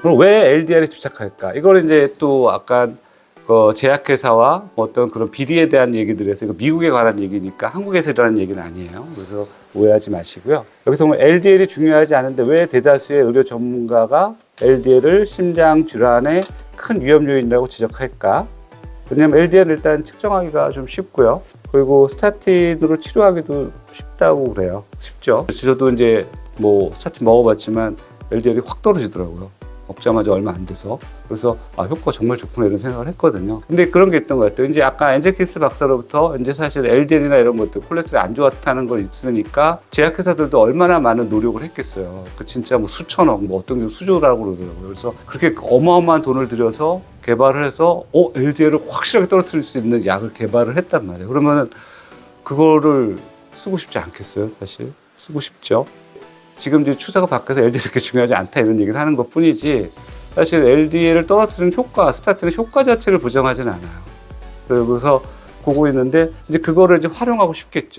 그럼 왜 LDR에 집착할까? 이걸 이제 또 아까 그 제약회사와 어떤 그런 비리에 대한 얘기들에서 이거 미국에 관한 얘기니까 한국에서 일어나는 얘기는 아니에요. 그래서 오해하지 마시고요. 여기서 뭐 LDL이 중요하지 않은데 왜 대다수의 의료 전문가가 LDL을 심장 질환의 큰 위험 요인이라고 지적할까? 왜냐하면 LDL은 일단 측정하기가 좀 쉽고요. 그리고 스타틴으로 치료하기도 쉽다고 그래요. 쉽죠. 저도 이제 뭐 스타틴 먹어봤지만 LDL이 확 떨어지더라고요. 먹자마자 얼마 안 돼서. 그래서 아, 효과 정말 좋구나 이런 생각을 했거든요. 근데 그런 게 있던 것 같아요. 이제 아까 엔제키스 박사로부터 이제 사실 LDL이나 이런 것들 콜레스테롤이 안 좋다는 걸 있으니까 제약회사들도 얼마나 많은 노력을 했겠어요. 그 진짜 뭐 수천억, 뭐 어떤 게 수조라고 그러더라고요. 그래서 그렇게 어마어마한 돈을 들여서 개발을 해서 어, LDL을 확실하게 떨어뜨릴 수 있는 약을 개발을 했단 말이에요. 그러면은 그거를 쓰고 싶지 않겠어요, 사실? 쓰고 싶죠. 지금 이제 추세가 바뀌어서 LDL이 그렇게 중요하지 않다 이런 얘기를 하는 것 뿐이지 사실 LDL을 떨어뜨리는 효과, 스타트는 효과 자체를 부정하진 않아요. 그래서 보고 있는데 이제 그거를 이제 활용하고 싶겠죠.